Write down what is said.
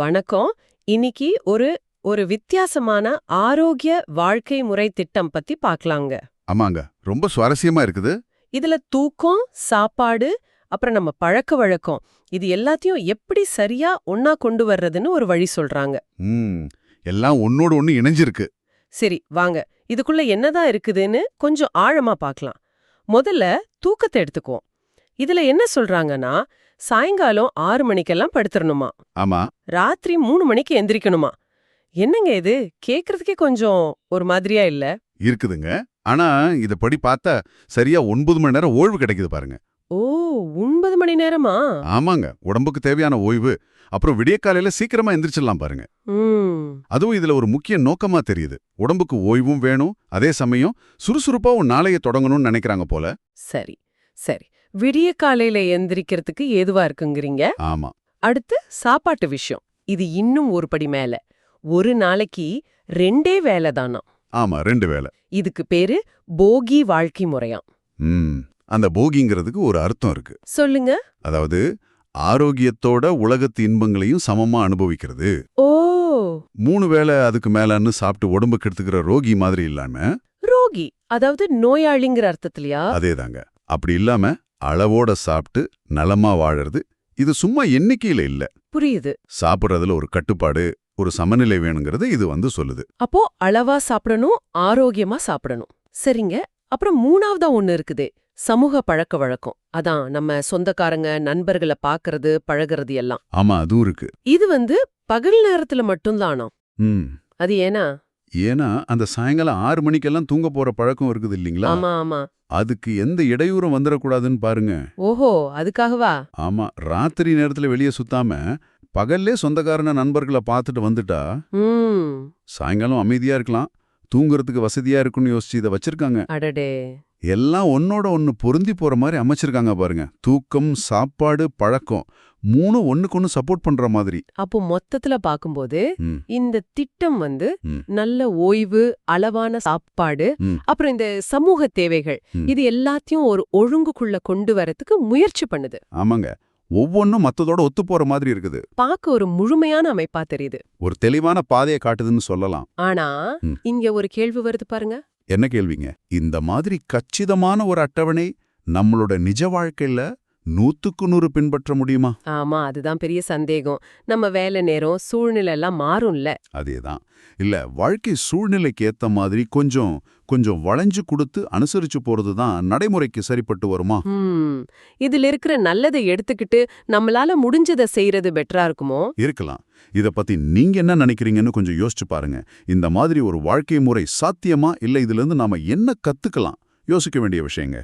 வணக்கம். இன்னைக்கு ஒரு ஒரு வித்தியாசமான ஆரோக்கிய வாழ்க்கை முறை திட்டம் பத்தி பார்க்கலாங்க ஆமாங்க. ரொம்ப சுவாரஸ்யமா இருக்குது. இதுல தூக்கம் சாப்பாடு அப்புறம் நம்ம பழக்க வழக்கம் இது எல்லாத்தையும் எப்படி சரியா ஒன்னா கொண்டு வர்றதுன்னு ஒரு வழி சொல்றாங்க. எல்லாம் ஒன்னோடு ஒண்ணு இணைஞ்சிருக்கு. சரி வாங்க. இதுக்குள்ள என்னதான் இருக்குதுன்னு கொஞ்சம் ஆழமா பார்க்கலாம் முதல்ல தூக்கத்தை எடுத்துக்குவோம். இதுல என்ன சொல்றாங்கன்னா சாயங்காலம் ஆறு மணிக்கெல்லாம் படுத்துறணுமா ஆமா. ராத்திரி மூணு மணிக்கு எந்திரிக்கணுமா? என்னங்க இது? கேக்குறதுக்கே கொஞ்சம் ஒரு மாதிரியா இல்ல? இருக்குதுங்க. ஆனா இத படி பார்த்தா சரியா ஒன்பது மணி நேரம் ஓய்வு கிடைக்குது பாருங்க. ஓ ஒன்பது மணி நேரமா? ஆமாங்க. உடம்புக்கு தேவையான ஓய்வு. அப்புறம் விடிய காலையில சீக்கிரமா எந்திரிச்சிடலாம் பாருங்க. அதுவும் இதுல ஒரு முக்கிய நோக்கமா தெரியுது. உடம்புக்கு ஓய்வும் வேணும். அதே சமயம் சுறுசுறுப்பா ஒரு நாளைய தொடங்கணும்னு நினைக்கிறாங்க போல. சரி சரி. விடிய காலையில எந்திரிக்கிறதுக்கு ஏதுவா இருக்குங்கிறீங்க? ஆமா. அடுத்து சாப்பாட்டு விஷயம். இது இன்னும் ஒரு படி மேல. ஒரு நாளைக்கு ரெண்டே வேலை தானா? ஆமா ரெண்டு வேளை இதுக்கு பேரு போகி வாழ்க்கை முறையாம். அந்த போகிங்கிறதுக்கு ஒரு அர்த்தம் இருக்கு. சொல்லுங்க. அதாவது ஆரோக்கியத்தோட உலகத்து இன்பங்களையும் சமமா அனுபவிக்கிறது. ஓ! மூணு வேளை அதுக்கு மேலன்னு சாப்பிட்டு உடம்பு கெடுத்துக்கிற ரோகி மாதிரி இல்லாம ரோகி அதாவது நோயாளிங்கிற அர்த்தத்திலயா? அதேதாங்க. அப்படி இல்லாம அளவோட சாப்பிட்டு நலமா வாழறது இது சும்மா எண்ணிக்கையில இல்ல. புரியுது. சாப்பிடுறதுல ஒரு கட்டுப்பாடு ஒரு சமநிலை வேணுங்கிறது இது வந்து சொல்லுது. அப்போ அளவா சாப்பிடணும் ஆரோக்கியமா சாப்பிடணும். சரிங்க. அப்புறம் மூணாவதா ஒண்ணு இருக்குது. சமூக பழக்க வழக்கம். அதான் நம்ம சொந்தக்காரங்க நண்பர்களை பாக்குறது பழகுறது எல்லாம். ஆமா அதுவும் இருக்கு. இது வந்து பகல் நேரத்துல மட்டும்தானா அது ஏனா ஏன்னா அந்த சாயங்காலம் ஆறு மணிக்கெல்லாம் தூங்க போற பழக்கம் இருக்குது இல்லீங்களா? ஆமா ஆமா. அதுக்கு எந்த இடையூறும் வந்துடக்கூடாதுன்னு பாருங்க. ஓஹோ அதுக்காகவா? ஆமா ராத்திரி நேரத்துல வெளியே சுத்தாம பகல்லே சொந்தக்காரன நண்பர்களை பார்த்துட்டு வந்துட்டா சாயங்காலம் அமைதியா இருக்கலாம். தூங்குறதுக்கு வசதியா இருக்குன்னு யோசிச்சு இதை வச்சிருக்காங்க. அடடே. எல்லாம் ஒன்னோட ஒன்னு பொருந்தி போற மாதிரி அமைச்சிருக்காங்க பாருங்க தூக்கம் சாப்பாடு பழக்கம் மூணு ஒண்ணு சப்போர்ட் பண்ற மாதிரி அப்போ மொத்தத்துல பாக்கும்போது இந்த திட்டம் வந்து. நல்ல ஓய்வு அளவான சாப்பாடு. அப்புறம் இந்த சமூக தேவைகள். இது எல்லாத்தையும் ஒரு ஒழுங்குக்குள்ள கொண்டு வரதுக்கு முயற்சி பண்ணுது ஆமாங்க ஒவ்வொன்னும் மத்ததோட ஒத்து போற மாதிரி இருக்குது. பார்க்க ஒரு முழுமையான அமைப்பா தெரியுது. ஒரு தெளிவான பாதையை காட்டுதுன்னு சொல்லலாம். ஆனா. இங்க ஒரு கேள்வி வருது பாருங்க. என்ன கேள்விங்க? இந்த மாதிரி கச்சிதமான ஒரு அட்டவணை நம்மளோட நிஜ வாழ்க்கையில நூத்துக்கு நூறு பின்பற்ற முடியுமா? ஆமா அதுதான் பெரிய சந்தேகம். நம்ம வேலை நேரம் சூழ்நிலை எல்லாம் மாறும்ல. அதேதான். இல்ல வாழ்க்கை சூழ்நிலைக்கு ஏத்த மாதிரி கொஞ்சம் கொஞ்சம் வளைஞ்சு கொடுத்து அனுசரிச்சு போறது தான் நடைமுறைக்கு சரிப்பட்டு வருமா? இதுல இருக்கிற நல்லதை எடுத்துக்கிட்டு நம்மளால முடிஞ்சதை செய்யறது பெட்டரா இருக்குமோ? இருக்கலாம். இத பத்தி நீங்க என்ன நினைக்கிறீங்கன்னு கொஞ்சம் யோசிச்சு பாருங்க. இந்த மாதிரி ஒரு வாழ்க்கை முறை சாத்தியமா? இல்ல இதுல இருந்து நாம என்ன கத்துக்கலாம்? யோசிக்க வேண்டிய விஷயங்க.